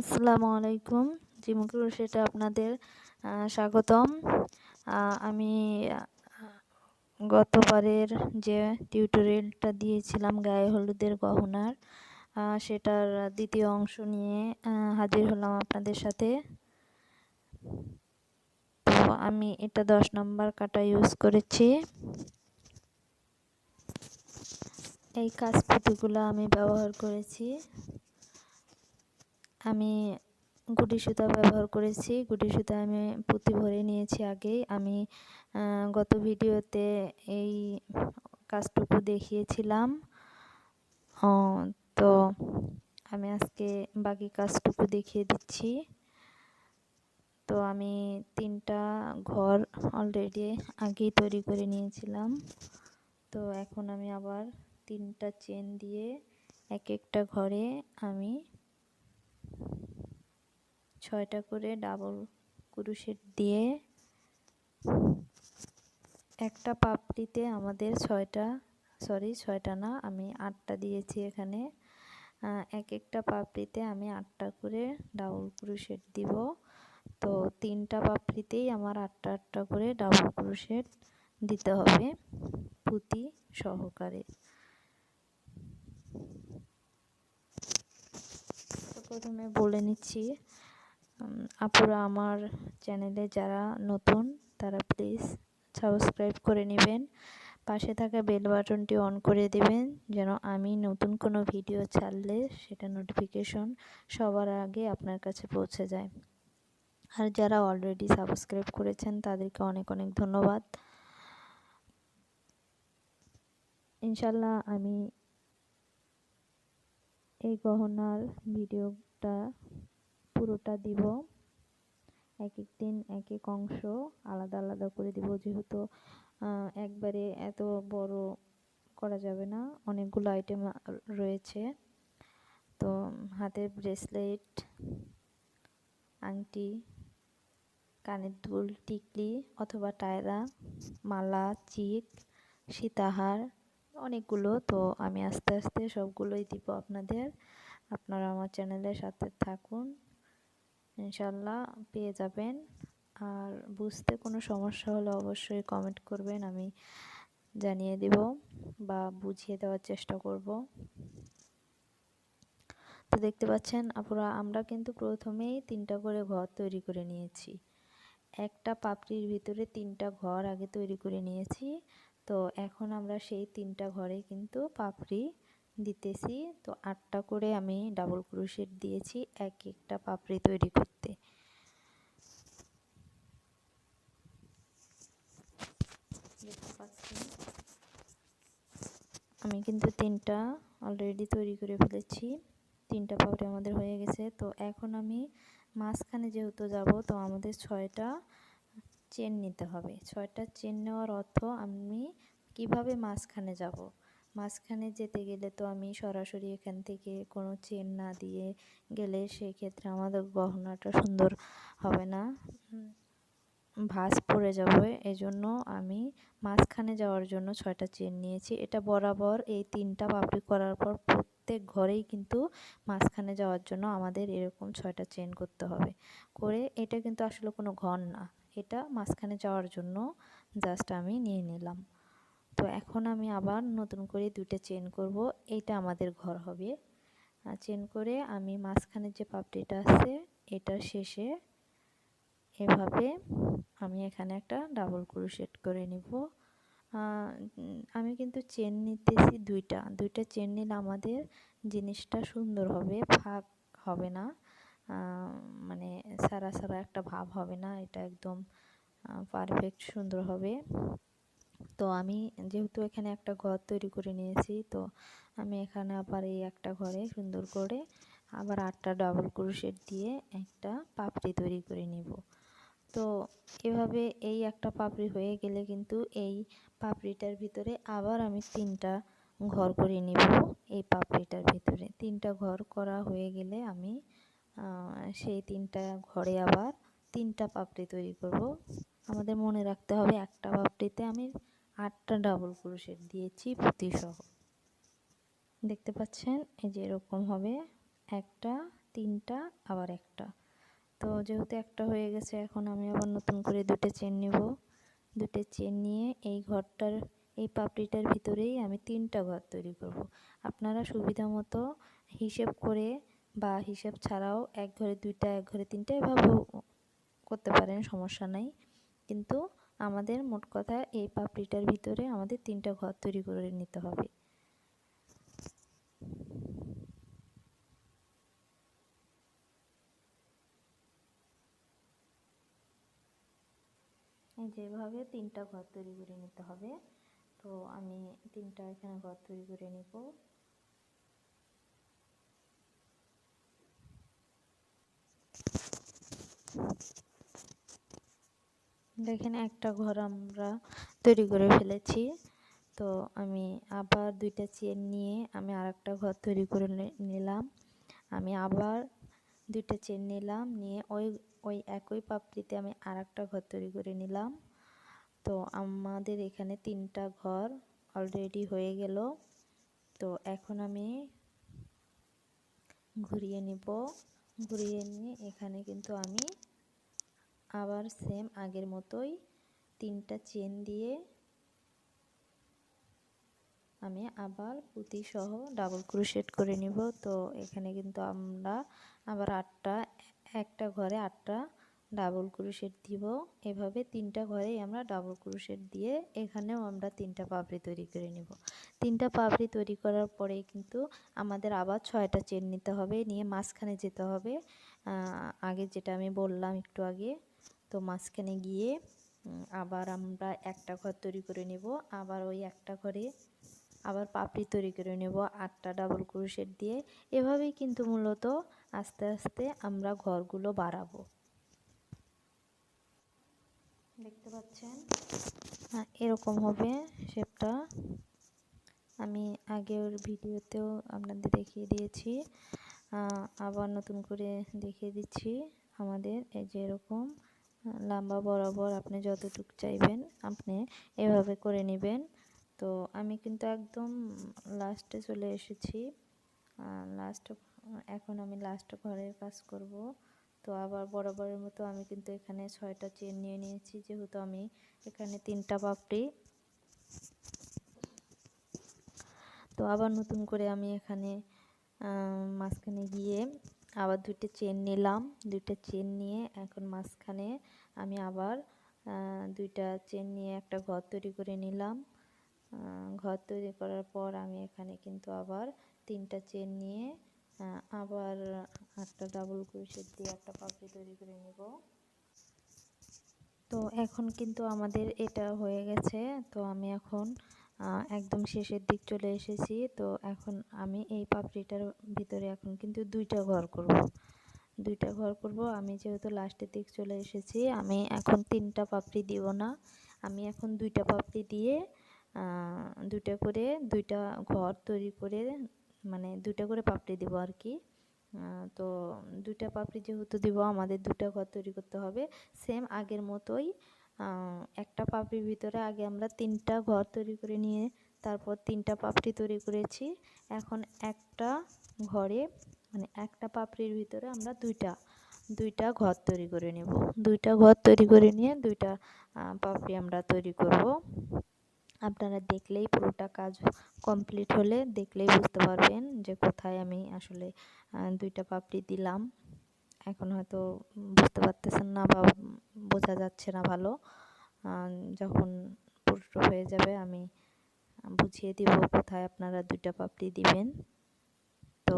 আসসালামু আলাইকুম। জিমুকুর সেটা আপনাদের স্বাগতম। আমি গতবারের যে টিউটোরিয়ালটা দিয়েছিলাম গায়ে হলুদের গহনার সেটার দ্বিতীয় অংশ নিয়ে হাজির হলাম আপনাদের সাথে। তো আমি এটা দশ নম্বর কাটা ইউজ করেছি। এই কাজ পুঁতিগুলো আমি ব্যবহার করেছি। আমি গুটি সুতা ব্যবহার করেছি। গুটি সুতা আমি পুঁতি ভরে নিয়েছি আগেই। আমি গত ভিডিওতে এই কাজটুকু দেখিয়েছিলাম। তো আমি আজকে বাকি কাজটুকু দেখিয়ে দিচ্ছি। তো আমি তিনটা ঘর অলরেডি আগেই তৈরি করে নিয়েছিলাম। তো এখন আমি আবার তিনটা চেন দিয়ে এক একটা ঘরে আমি ছয়টা করে ডাবল ক্রুশেট দিয়ে একটা পাপড়িতে আমাদের ছয়টা সরি ছয়টা না, আমি আটটা দিয়েছি এখানে। এক একটা পাপড়িতে আমি আটটা করে ডাবল ক্রুশেট দিব। তো তিনটা পাপড়িতেই আমার আটটা আটটা করে ডাবল ক্রুশেট দিতে হবে পুঁতি সহকারে। প্রথমে বলে নিচ্ছি আপুরা আমার চ্যানেলে যারা নতুন, তারা প্লিজ সাবস্ক্রাইব করে নেবেন। পাশে থাকা বেল বাটনটি অন করে দেবেন, যেন আমি নতুন কোনো ভিডিও ছাড়লে সেটা নোটিফিকেশন সবার আগে আপনার কাছে পৌঁছে যায়। আর যারা অলরেডি সাবস্ক্রাইব করেছেন, তাদেরকে অনেক অনেক ধন্যবাদ। ইনশাল্লাহ আমি এই গহনার ভিডিওটা পুরোটা দিব। এক এক দিন এক এক অংশ আলাদা আলাদা করে দিব। যেহেতু একবারে এত বড় করা যাবে না। অনেকগুলো আইটেম রয়েছে। তো হাতের ব্রেসলেট আংটি, কানের দুল, টিকলি অথবা টায়রা, মালা, চিক, সীতাহার অনেকগুলো। তো আমি আস্তে আস্তে সবগুলোই দিব আপনাদের। আপনারা আমার চ্যানেলের সাথে থাকুন। ইনশাল্লাহ পেয়ে যাবেন। আর বুঝতে কোনো সমস্যা হলে অবশ্যই কমেন্ট করবেন, আমি জানিয়ে দেব বা বুঝিয়ে দেওয়ার চেষ্টা করব। তো দেখতে পাচ্ছেন আপুরা, আমরা কিন্তু প্রথমেই তিনটা করে ঘর তৈরি করে নিয়েছি। একটা পাপড়ির ভিতরে তিনটা ঘর আগে তৈরি করে নিয়েছি। তো এখন আমরা সেই তিনটা ঘরে কিন্তু পাপড়ি দিতেছি। তো আটটা করে আমি ডাবল ক্রোশেট দিয়েছি, এক একটা পাপড়ি তৈরি করতে। আমি কিন্তু তিনটা অলরেডি তৈরি করে ফেলেছি। তিনটা পাপড়ি আমাদের হয়ে গেছে। তো এখন আমি মাঝখানে যেহেতু যাব, তো আমাদের ছয়টা চেন নিতে হবে। ছয়টা চেন নেওয়ার অর্থ আমি কীভাবে মাঝখানে যাব? মাঝখানে যেতে গেলে তো আমি সরাসরি এখান থেকে কোনো চেন না দিয়ে গেলে সেক্ষেত্রে আমাদের গহনাটা সুন্দর হবে না। ভাঁজ পড়ে যাবে। এজন্য আমি মাঝখানে যাওয়ার জন্য ছয়টা চেন নিয়েছি। এটা বরাবর এই তিনটা পাপড়ি করার পর প্রত্যেক ঘরেই কিন্তু মাঝখানে যাওয়ার জন্য আমাদের এরকম ছয়টা চেন করতে হবে। করে এটা কিন্তু আসলে কোনো ঘর না। এটা মাঝখানে যাওয়ার জন্য জাস্ট আমি নিয়ে নিলাম। তো এখন আমি আবার নতুন করে দুইটা চেন করব এটা আমাদের ঘর হবে। চেন করে আমি মাঝখানে যে পাপড়িটা আছে, এটার শেষে এভাবে আমি এখানে একটা ডাবল ক্রোশেট করে নিব। আমি কিন্তু চেন নিতেছি দুইটা। দুইটা চেন নিলে আমাদের জিনিসটা সুন্দর হবে, ফাঁক হবে না। মানে সারা সারা একটা ভাব হবে না, এটা একদম পারফেক্ট সুন্দর হবে। তো আমি যেহেতু এখানে একটা ঘর তৈরি করে নিয়েছি, তো আমি এখানে আবার এই একটা ঘরে সুন্দর করে আবার আটটা ডাবল ক্রোশেট দিয়ে একটা পাপড়ি তৈরি করে নিব। তো এভাবে এই একটা পাপড়ি হয়ে গেলে কিন্তু এই পাপড়িটার ভিতরে আবার আমি তিনটা ঘর করে নিব। এই পাপড়িটার ভিতরে তিনটা ঘর করা হয়ে গেলে আমি সেই তিনটা ঘরে আবার তিনটা পাপড়ি তৈরি করব। আমাদের মনে রাখতে হবে একটা পাপড়িতে আমি আটটা ডাবল ক্রোশেট দিয়েছি সহ দেখতে পাচ্ছেন, এই যে এরকম হবে। একটা, তিনটা, আবার একটা। তো যেহেতু একটা হয়ে গেছে, এখন আমি আবার নতুন করে দুটো চেন নেব। দুটো চেন নিয়ে এই ঘরটার, এই পাপড়িটার ভিতরেই আমি তিনটা ঘর তৈরি করব। আপনারা সুবিধা মতো হিসেব করে বা হিসেব ছাড়াও এক ঘরে দুইটা, এক ঘরে তিনটা এভাবেও করতে পারেন, সমস্যা নাই। কিন্তু আমাদের মোট কথা এই পাপড়িটার ভিতরে আমাদের তিনটা ঘর তৈরি করে নিতে হবে। যেভাবে তিনটা ঘর তৈরি করে নিতে হবে। তো আমি তিনটা এখানে ঘর তৈরি করে নিব। দেখেন একটা ঘর আমরা তৈরি করে ফেলেছি। তো আমি আবার দুইটা চেন নিয়ে আমি আর একটা ঘর তৈরি করে নিলাম। আমি আবার দুইটা চেন নিলাম, নিয়ে ওই ওই একই পাপড়িতে আমি আর একটা ঘর তৈরি করে নিলাম। তো আমাদের এখানে তিনটা ঘর অলরেডি হয়ে গেল। তো এখন আমি ঘুরিয়ে নিব। ঘুরিয়ে নিয়ে এখানে কিন্তু আমি আবার সেম আগের মতোই তিনটা চেন দিয়ে আমি আবার পুঁতি সহ ডাবল ক্রোশেট করে নিব। তো এখানে কিন্তু আমরা আবার আটটা, একটা ঘরে আটটা ডাবল ক্রোশেট দিব। এভাবে তিনটা ঘরেই আমরা ডাবল ক্রোশেট দিয়ে এখানেও আমরা তিনটা পাপড়ি তৈরি করে নিব। তিনটা পাপড়ি তৈরি করার পরেই কিন্তু আমাদের আবার ছয়টা চেন নিতে হবে, নিয়ে মাঝখানে যেতে হবে। আগে যেটা আমি বললাম একটু আগে তো মাঝখানে গিয়ে আবার আমরা একটা ঘর তৈরি করে নেব, আবার ওই একটা ঘরে আবার পাপড়ি তৈরি করে নেব, আটটা ডাবল ক্রোশেট দিয়ে। এভাবেই কিন্তু মূলত আস্তে আস্তে আমরা ঘরগুলো বাড়াবো। দেখতে পাচ্ছেন? এরকম হবে শেপটা আমি আগের ভিডিওতেও আপনাদের দেখিয়ে দিয়েছি। আবার নতুন করে দেখিয়ে দিচ্ছি আমাদের, এই যে এরকম। লম্বা, বরাবর আপনি যতটুকু চাইবেন আপনি এভাবে করে নেবেন। তো আমি কিন্তু একদম লাস্টে চলে এসেছি। লাস্ট এখন আমি লাস্ট ঘরের কাজ করব। তো আবার বরাবরের মতো আমি কিন্তু এখানে ছয়টা চেন নিয়ে নিয়েছি, যেহেতু আমি এখানে তিনটা পাপড়ি তো আবার নতুন করে আমি এখানে মাঝখানে গিয়ে আবার দুইটা চেন নিলাম। দুইটা চেন নিয়ে এখন মাঝখানে আমি আবার দুইটা চেন নিয়ে একটা ঘর তৈরি করে নিলাম। ঘর তৈরি করার পর আমি এখানে কিন্তু আবার তিনটা চেন নিয়ে আবার একটা ডাবল ক্রোশেট দিয়ে একটা পাপড়ি তৈরি করে নেব। তো এখন কিন্তু আমাদের এটা হয়ে গেছে। তো আমি এখন একদম শেষের দিক চলে এসেছি। তো এখন আমি এই পাপড়িটার ভিতরে এখন কিন্তু দুইটা ঘর করব। দুইটা ঘর করব। আমি যেহেতু লাস্টের দিক চলে এসেছি, আমি এখন তিনটা পাপড়ি দিব না। আমি এখন দুইটা পাপড়ি দিয়ে দুইটা করে দুইটা ঘর তৈরি করে মানে দুইটা করে পাপড়ি দিব আর কি। তো দুইটা পাপড়ি যেহেতু দিব, আমাদের দুটা ঘর তৈরি করতে হবে। সেম আগের মতোই একটা পাপড়ির ভিতরে আগে আমরা তিনটা ঘর তৈরি করে নিয়ে তারপর তিনটা পাপড়ি তৈরি করেছি। এখন একটা ঘরে মানে একটা পাপড়ির ভিতরে আমরা দুইটা দুইটা ঘর তৈরি করে নেব। দুইটা ঘর তৈরি করে নিয়ে দুইটা পাপড়ি আমরা তৈরি করব। আপনারা দেখলেই পুরোটা কাজ কমপ্লিট হলে দেখলেই বুঝতে পারবেন যে কোথায় আমি আসলে দুইটা পাপড়ি দিলাম। এখন হয়তো বুঝতে পারতেছেন না বা বোঝা যাচ্ছে না ভালো। যখন পুরো হয়ে যাবে আমি বুঝিয়ে দিব কোথায় আপনারা দুইটা পাপড়ি দিবেন। তো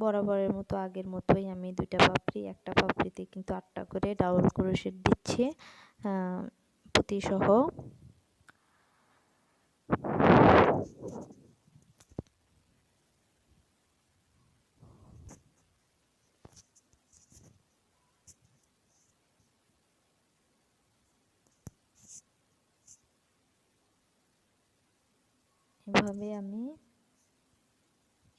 বরাবরের মতো আগের মতোই আমি দুইটা পাপড়ি, একটা পাপড়িতে কিন্তু আটটা করে ডাবল ক্রোশেট দিচ্ছি পুঁতি এভাবে আমি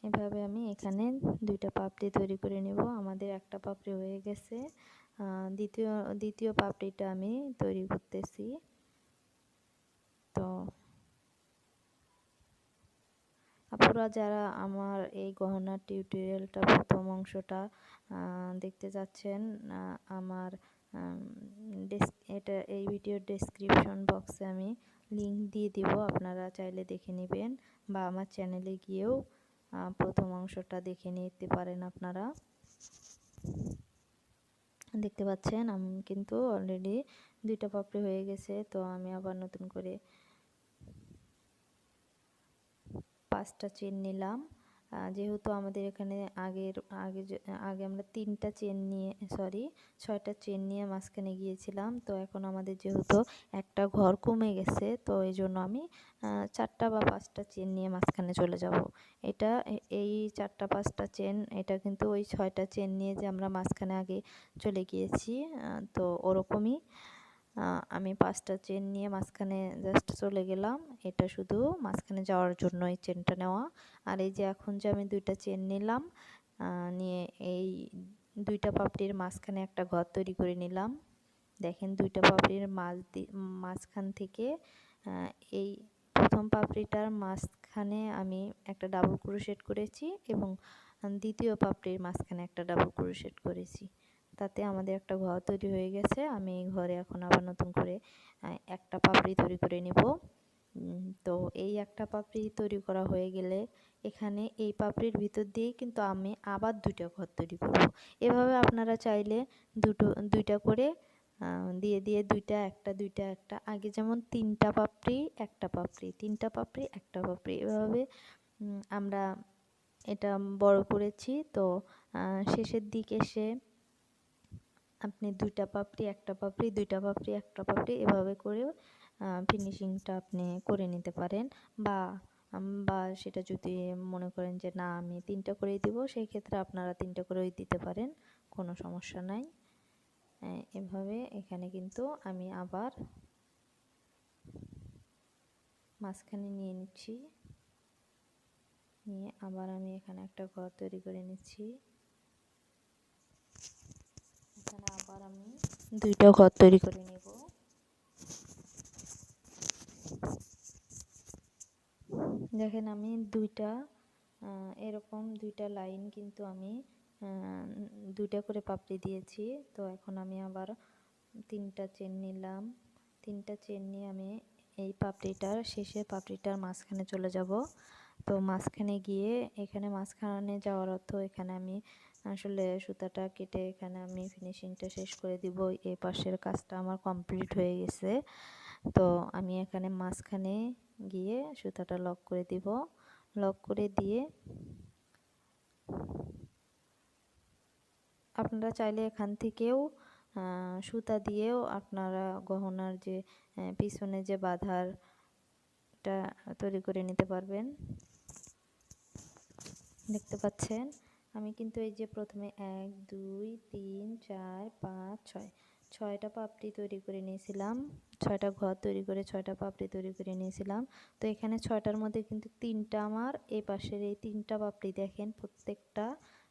এভাবে আমি এখানে দুইটা পাপড়ি তৈরি করে নেব। আমাদের একটা পাপড়ি হয়ে গেছে। দ্বিতীয় দ্বিতীয় পাপড়িটা আমি তৈরি করতেছি। তো আপুরা যারা আমার এই গহনার টিউটোরিয়ালটা প্রথম অংশটা দেখতে যাচ্ছেন আমার এটা, এই ভিডিওর ডেসক্রিপশন বক্সে আমি লিংক দিয়ে দিব, আপনারা চাইলে দেখে নেবেন বা আমার চ্যানেলে গিয়েও প্রথম অংশটা দেখে নিতে পারেন আপনারা। দেখতে পাচ্ছেন, আমি কিন্তু অলরেডি দুইটা পাপড়ি হয়ে গেছে, তো আমি আবার নতুন করে পাঁচটা চেন নিলাম। যেহেতু আমাদের এখানে আগের, আগে আগে আমরা তিনটা চেন নিয়ে সরি ছয়টা চেন নিয়ে মাঝখানে গিয়েছিলাম, তো এখন আমাদের যেহেতু একটা ঘর কমে গেছে, তো এই জন্য আমি চারটা বা পাঁচটা চেন নিয়ে মাঝখানে চলে যাব। এটা, এই চারটা, পাঁচটা চেন এটা কিন্তু ওই ছয়টা চেন নিয়ে যে আমরা মাঝখানে আগে চলে গিয়েছি তো ওরকমই আমি পাঁচটা চেন নিয়ে মাঝখানে জাস্ট চলে গেলাম। এটা শুধু মাঝখানে যাওয়ার জন্য এই চেনটা নেওয়া। আর এই যে এখন যে আমি দুইটা চেন নিলাম নিয়ে এই দুইটা পাপড়ির মাঝখানে একটা ঘর তৈরি করে নিলাম। দেখেন দুইটা পাপড়ির মাঝ মাঝখান থেকে এই প্রথম পাপড়িটার মাঝখানে আমি একটা ডাবল ক্রোশেট করেছি এবং দ্বিতীয় পাপড়ির মাঝখানে একটা ডাবল ক্রোশেট করেছি। তাতে আমাদের একটা ঘর তৈরি হয়ে গেছে। আমি এই ঘরে এখন আবার নতুন করে একটা পাপড়ি তৈরি করে নিব। তো এই একটা পাপড়ি তৈরি করা হয়ে গেলে এখানে এই পাপড়ির ভিতর দিয়েই কিন্তু আমি আবার দুইটা ঘর তৈরি করব। এভাবে আপনারা চাইলে দুটো, দুইটা করে দিয়ে দিয়ে দুইটা, একটা দুইটা, একটা, আগে যেমন তিনটা পাপড়ি, একটা পাপড়ি, তিনটা পাপড়ি, একটা পাপড়ি, এভাবে আমরা এটা বড় করেছি। তো শেষের দিকে এসে আপনি দুইটা পাপড়ি, একটা পাপড়ি, দুইটা পাপড়ি, একটা পাপড়ি, এভাবে করেও ফিনিশিংটা আপনি করে নিতে পারেন। বা বা সেটা যদি মনে করেন যে, না, আমি তিনটা করেই দিব সেই ক্ষেত্রে আপনারা তিনটা করেও দিতে পারেন, কোনো সমস্যা নাই। এভাবে এখানে কিন্তু আমি আবার মাঝখানে নিয়ে নিচ্ছি। নিয়ে আবার আমি এখানে একটা ঘর তৈরি করে নিচ্ছি। আবার আমি দুইটা ঘর তৈরি করে নেব। দেখেন আমি দুইটা এরকম দুইটা লাইন কিন্তু আমি দুইটা করে পাপড়ি দিয়েছি। তো এখন আমি আবার তিনটা চেন নিলাম। তিনটা চেন নিয়ে আমি এই পাপড়িটার শেষে পাপড়িটার মাঝখানে চলে যাব। তো মাঝখানে গিয়ে এখানে মাঝখানে যাওয়ার অর্থ এখানে আমি আসলে সুতাটা কেটে এখানে আমি ফিনিশিংটা শেষ করে দিব। এই পাশের কাজটা আমার কমপ্লিট হয়ে গেছে। তো আমি এখানে মাঝখানে গিয়ে সুতাটা লক করে দিব। লক করে দিয়ে আপনারা চাইলে এখান থেকেও সুতা দিয়েও আপনারা গহনার যে পিছনে যে বাঁধারটা তৈরি করে নিতে পারবেন। দেখতে পাচ্ছেন? আমি কিন্তু এই যে প্রথমে এক, দুই, তিন, চার, পাঁচ, ছয়। ছয়টা পাপড়ি তৈরি করে নিয়েছিলাম। ছয়টা ঘর তৈরি করে ছয়টা পাপড়ি তৈরি করে নিয়েছিলাম। তো এখানে ছয়টার মধ্যে কিন্তু তিনটা আমার এই পাশের এই তিনটা পাপড়ি দেখেন, প্রত্যেকটা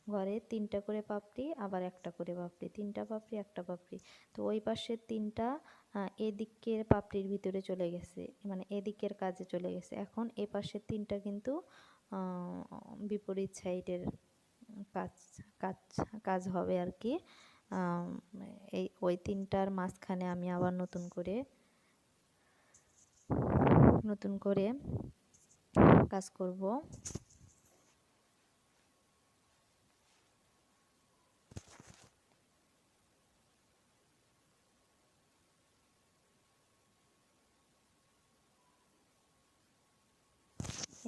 ঘরে তিনটা করে পাপড়ি, আবার একটা করে পাপড়ি। তিনটা পাপড়ি, একটা পাপড়ি। তো ওই পাশের তিনটা এদিকের পাপড়ির ভিতরে চলে গেছে মানে এদিকের কাজে চলে গেছে। এখন এ পাশের তিনটা কিন্তু বিপরীত সাইডের কাজ কাজ কাজ হবে আর কি। এই, ওই তিনটার মাঝখানে আমি আবার নতুন করে নতুন করে কাজ করব।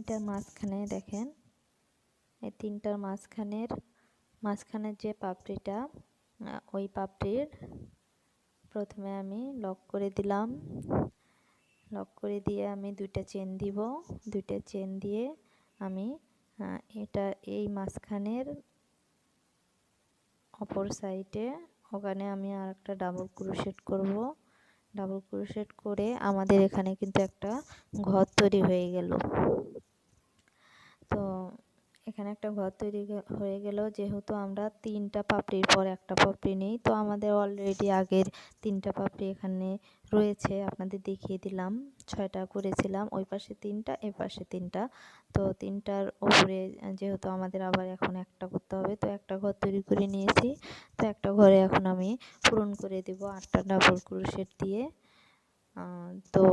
এটার মাঝখানে দেখেন। এই তিনটার মাঝখানের মাঝখানের যে পাপড়িটা ওই পাপড়ির প্রথমে আমি লক করে দিলাম। লক করে দিয়ে আমি দুইটা চেন দিব। দুইটা চেন দিয়ে আমি এটা এই মাঝখানের অপর সাইডে ওখানে আমি আর একটা ডাবল ক্রোশেট করব। ডাবল ক্রোশেট করে আমাদের এখানে কিন্তু একটা ঘর তৈরি হয়ে গেল। তো এখানে একটা ঘর তৈরি হয়ে গেল। যেহেতু আমরা তিনটা পাপড়ির পর একটা পাপড়ি নেই, তো আমাদের অলরেডি আগের তিনটা পাপড়ি এখানে রয়েছে। আপনাদের দেখিয়ে দিলাম, ছয়টা করেছিলাম, ওই পাশে তিনটা, এ পাশে তিনটা। তো তিনটার উপরে যেহেতু আমাদের আবার এখন একটা করতে হবে, তো একটা ঘর তৈরি করে নিয়েছি। তো একটা ঘরে এখন আমি পূরণ করে দেব আটটা ডাবল ক্রোশেট দিয়ে। তো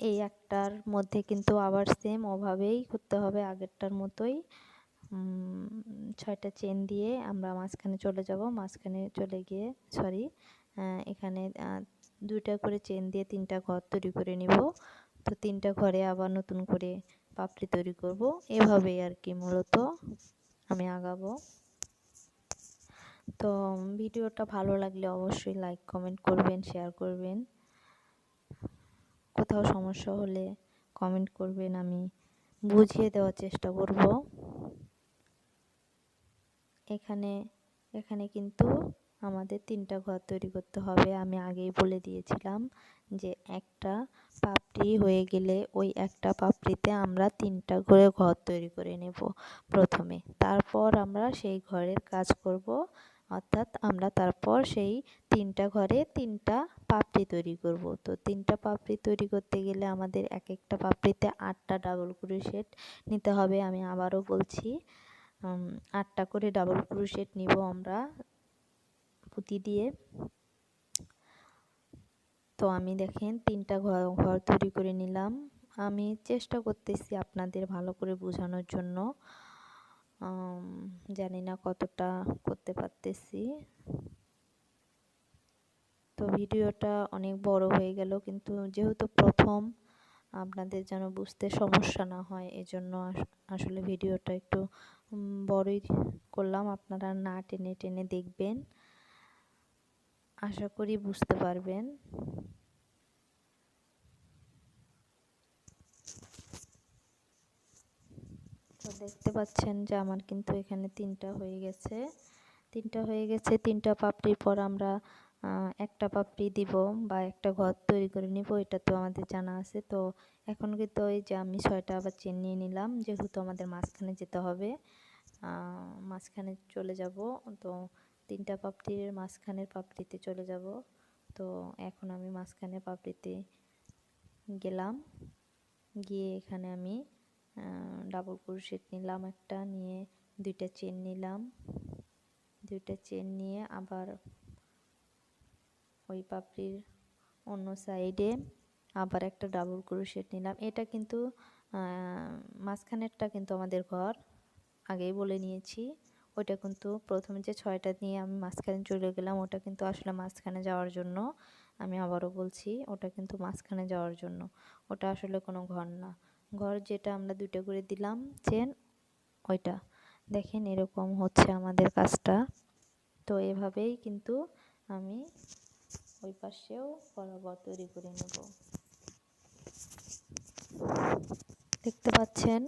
এই একটার মধ্যে কিন্তু আবার সেম ওভাবেই করতে হবে আগেরটার মতোই। ছয়টা চেন দিয়ে আমরা মাঝখানে চলে যাব, মাঝখানে চলে গিয়ে সরি এখানে দুইটা করে চেন দিয়ে তিনটা ঘর তৈরি করে নিব। তো তিনটা ঘরে আবার নতুন করে পাপড়ি তৈরি করব। এভাবেই আর কি মূলত আমি আগাবো। তো ভিডিওটা ভালো লাগলে অবশ্যই লাইক কমেন্ট করবেন শেয়ার করবেন। কোথাও সমস্যা হলে কমেন্ট করবেন, আমি বুঝিয়ে দেওয়ার চেষ্টা করব। এখানে এখানে কিন্তু আমাদের তিনটা ঘর তৈরি করতে হবে। আমি আগেই বলে দিয়েছিলাম যে একটা পাপড়ি হয়ে গেলে ওই একটা পাপড়িতে আমরা তিনটা করে ঘর তৈরি করে নেব প্রথমে। তারপর আমরা সেই ঘরের কাজ করব, অর্থাৎ আমরা তারপর সেই তিনটা ঘরে তিনটা পাপড়ি তৈরি করব। তো তিনটা পাপড়ি তৈরি করতে গেলে আমাদের এক একটা পাপড়িতে আটটা ডাবল ক্রোশেট নিতে হবে। আমি আবারও বলছি আটটা করে ডাবল ক্রোশেট নিব আমরা পুঁতি দিয়ে। তো আমি দেখেন তিনটা ঘর ঘর তৈরি করে নিলাম। আমি চেষ্টা করতেছি আপনাদের ভালো করে বোঝানোর জন্য। জানি না কতটা করতে পারতেছি। তো ভিডিওটা অনেক বড় হয়ে গেল। কিন্তু যেহেতু প্রথম, আপনাদের যেন বুঝতে সমস্যা না হয়, এজন্য আসলে ভিডিওটা একটু বড়ই করলাম। আপনারা না টেনে টেনে দেখবেন। আশা করি বুঝতে পারবেন। দেখতে পাচ্ছেন যে আমার কিন্তু এখানে তিনটা হয়ে গেছে। তিনটা হয়ে গেছে, তিনটা পাপড়ির পর আমরা একটা পাপড়ি দিব বা একটা ঘর তৈরি করে নিব, এটা তো আমাদের জানা আছে। তো এখন কিন্তু ওই যে আমি ছয়টা আবার চেন নিয়ে নিলাম, যেহেতু আমাদের মাঝখানে যেতে হবে মাঝখানে চলে যাব। তো তিনটা পাপড়ির মাঝখানের পাপড়িতে চলে যাব। তো এখন আমি মাঝখানে পাপড়িতে গেলাম, গিয়ে এখানে আমি ডাবল ক্রোশেট নিলাম একটা, নিয়ে দুইটা চেন নিলাম। দুইটা চেন নিয়ে আবার ওই পাপড়ির অন্য সাইডে আবার একটা ডাবল ক্রোশেট নিলাম। এটা কিন্তু মাঝখানেরটা কিন্তু আমাদের ঘর, আগেই বলে নিয়েছি। ওইটা কিন্তু প্রথমে যে ছয়টা নিয়ে আমি মাঝখানে চলে গেলাম, ওটা কিন্তু আসলে মাঝখানে যাওয়ার জন্য। আমি আবারও বলছি, ওটা কিন্তু মাঝখানে যাওয়ার জন্য। ওটা আসলে কোনো ঘর না। ঘর যেটা আমরা দুটো করে দিলাম, চেন, ওইটা। দেখেন এরকম হচ্ছে আমাদের কাজটা। তো এভাবেই কিন্তু আমি ওই পাশেও বরাবর তৈরি করে নেব। দেখতে পাচ্ছেন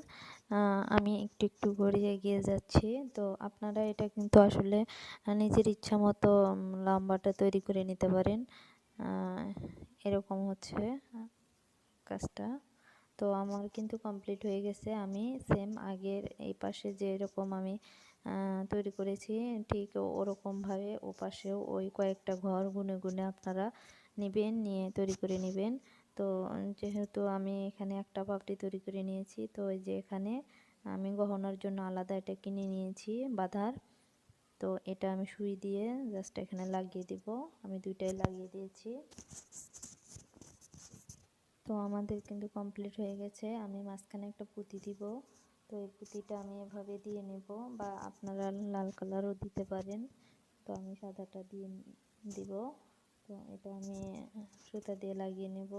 আমি একটু একটু করে এগিয়ে যাচ্ছি। তো আপনারা এটা কিন্তু আসলে নিজের ইচ্ছা মতো লম্বাটা তৈরি করে নিতে পারেন। এরকম হচ্ছে কাজটা। তো আমার কিন্তু কমপ্লিট হয়ে গেছে। আমি সেম আগের এই পাশে যেরকম আমি তৈরি করেছি। ঠিক ওরকমভাবে ও পাশেও ওই কয়েকটা ঘর গুনে গুনে আপনারা নেবেন, নিয়ে তৈরি করে নেবেন। তো যেহেতু আমি এখানে একটা পাপড়ি তৈরি করে নিয়েছি, তো ওই যে এখানে আমি গহনার জন্য আলাদা এটা কিনে নিয়েছি বাঁধার। তো এটা আমি সুই দিয়ে জাস্ট এখানে লাগিয়ে দিব। আমি দুইটাই লাগিয়ে দিয়েছি। তো আমাদের কিন্তু কমপ্লিট হয়ে গেছে। আমি মাঝখানে একটা পুঁতি দিব। তো এই পুঁতিটা আমি এভাবে দিয়ে নেব বা আপনারা লাল কালারও দিতে পারেন। তো আমি সাদাটা দিয়ে দিব। তো এটা আমি সুতা দিয়ে লাগিয়ে নেব।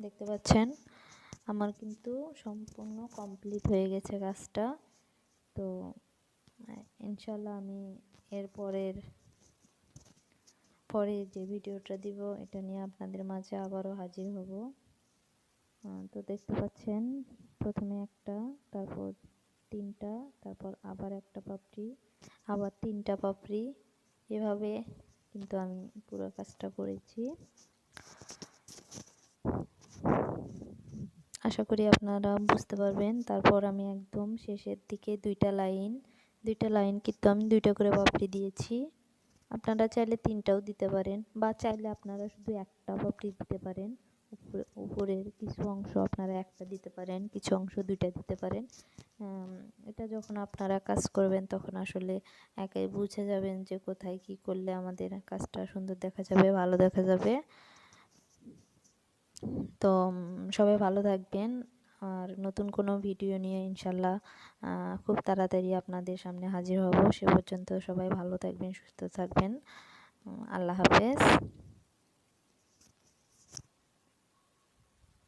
দেখতে পাচ্ছেন? আমার কিন্তু সম্পূর্ণ কমপ্লিট হয়ে গেছে কাজটা তো ইনশাল্লাহ আমি এর পরের, পরে যে ভিডিওটা দিব, এটা নিয়ে আপনাদের মাঝে আবারও হাজির হব। তো দেখতে পাচ্ছেন? প্রথমে একটা, তারপর তিনটা, তারপর আবার একটা পাপড়ি, আবার তিনটা পাপড়ি। এভাবে কিন্তু আমি পুরো কাজটা করেছি। আশা করি আপনারা বুঝতে পারবেন। তারপর আমি একদম শেষের দিকে দুইটা লাইন দুইটা লাইন কিন্তু আমি দুইটা করে পাপড়ি দিয়েছি। আপনারা চাইলে তিনটাও দিতে পারেন, বা চাইলে আপনারা শুধু একটা পাপড়ি দিতে পারেন। উপরে, উপরের কিছু অংশ আপনারা একটা দিতে পারেন, কিছু অংশ দুইটা দিতে পারেন। এটা যখন আপনারা কাজ করবেন, তখন আসলে একাই বুঝে যাবেন যে কোথায় কি করলে আমাদের কাজটা সুন্দর দেখা যাবে, ভালো দেখা যাবে। তো সবাই ভালো থাকবেন। আর নতুন কোনো ভিডিও নিয়ে ইনশাল্লাহ খুব তাড়াতাড়ি আপনাদের সামনে হাজির হব। সে পর্যন্ত সবাই ভালো থাকবেন, সুস্থ থাকবেন। আল্লাহ হাফেজ।